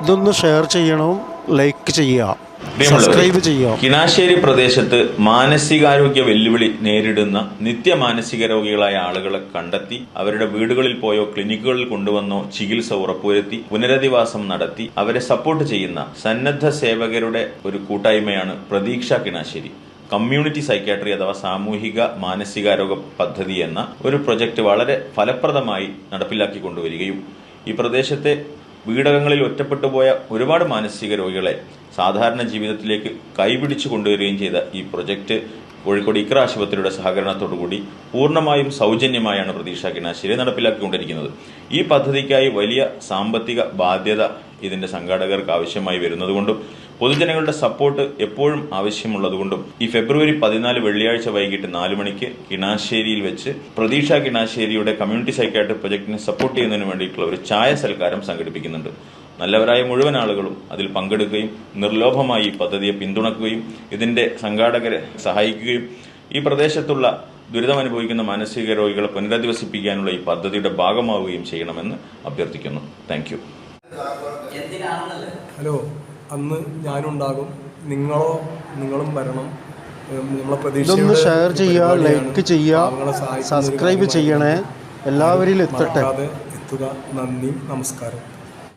ഇതൊന്ന് ഷെയർ ചെയ്യണം ലൈക്ക് ചെയ്യുക സബ്സ്ക്രൈബ് ചെയ്യുക. കിണാശ്ശേരി പ്രദേശത്ത് മാനസികാരോഗ്യ വെല്ലുവിളി നേരിടുന്ന നിത്യ മാനസിക രോഗികളായ ആളുകളെ കണ്ടെത്തി അവരുടെ വീടുകളിൽ പോയോ ക്ലിനിക്കുകളിൽ കൊണ്ടുവന്നോ ചികിത്സ ഉറപ്പുവരുത്തി പുനരധിവാസം നടത്തി അവരെ സപ്പോർട്ട് ചെയ്യുന്ന സന്നദ്ധ സേവകരുടെ ഒരു കൂട്ടായ്മയാണ് പ്രതീക്ഷ കിണാശ്ശേരി കമ്മ്യൂണിറ്റി സൈക്യാട്രി അഥവാ സാമൂഹിക മാനസികാരോഗ്യ പദ്ധതി എന്ന ഒരു പ്രൊജക്ട് വളരെ ഫലപ്രദമായി നടപ്പിലാക്കി കൊണ്ടുവരികയും ഈ പ്രദേശത്തെ വീടകങ്ങളിൽ ഒറ്റപ്പെട്ടു പോയ ഒരുപാട് മാനസിക രോഗികളെ സാധാരണ ജീവിതത്തിലേക്ക് കൈപിടിച്ചു കൊണ്ടുവരികയും ചെയ്ത ഈ പ്രൊജക്ട് കോഴിക്കോട് ഇക്ര ആശുപത്രിയുടെ സഹകരണത്തോടുകൂടി പൂർണമായും സൗജന്യമായാണ് പ്രതീക്ഷ കിണാശ്ശേരി നടപ്പിലാക്കിക്കൊണ്ടിരിക്കുന്നത്. ഈ പദ്ധതിക്കായി വലിയ സാമ്പത്തിക ബാധ്യത ഇതിന്റെ സംഘാടകർക്ക് ആവശ്യമായി വരുന്നതുകൊണ്ടും പൊതുജനങ്ങളുടെ സപ്പോർട്ട് എപ്പോഴും ആവശ്യമുള്ളതുകൊണ്ടും ഈ ഫെബ്രുവരി പതിനാല് വെള്ളിയാഴ്ച വൈകിട്ട് നാല് മണിക്ക് കിണാശ്ശേരിയിൽ വെച്ച് പ്രതീക്ഷ കിണാശ്ശേരിയുടെ കമ്മ്യൂണിറ്റി സൈക്കാട്രിക് പ്രൊജക്ടിനെ സപ്പോർട്ട് ചെയ്യുന്നതിന് വേണ്ടിയിട്ടുള്ള ഒരു ചായ സൽക്കാരം സംഘടിപ്പിക്കുന്നുണ്ട്. നല്ലവരായ മുഴുവൻ ആളുകളും അതിൽ പങ്കെടുക്കുകയും നിർലോഭമായി ഈ പദ്ധതിയെ പിന്തുണക്കുകയും ഇതിന്റെ സംഘാടകരെ സഹായിക്കുകയും ഈ പ്രദേശത്തുള്ള ദുരിതമനുഭവിക്കുന്ന മാനസിക രോഗികളെ പുനരധിവസിപ്പിക്കാനുള്ള ഈ പദ്ധതിയുടെ ഭാഗമാവുകയും ചെയ്യണമെന്ന് അഭ്യർത്ഥിക്കുന്നു. താങ്ക് ഹലോ അന്ന് ഞാനുണ്ടാകും. നിങ്ങളോ നിങ്ങളും വരണം. ഇതൊന്ന് ഷെയർ ചെയ്യുക ലൈക്ക് ചെയ്യുക സബ്സ്ക്രൈബ് ചെയ്യണേ. എല്ലാവരിലും എത്തട്ടെ. എത്തുക. നന്ദി നമസ്കാരം.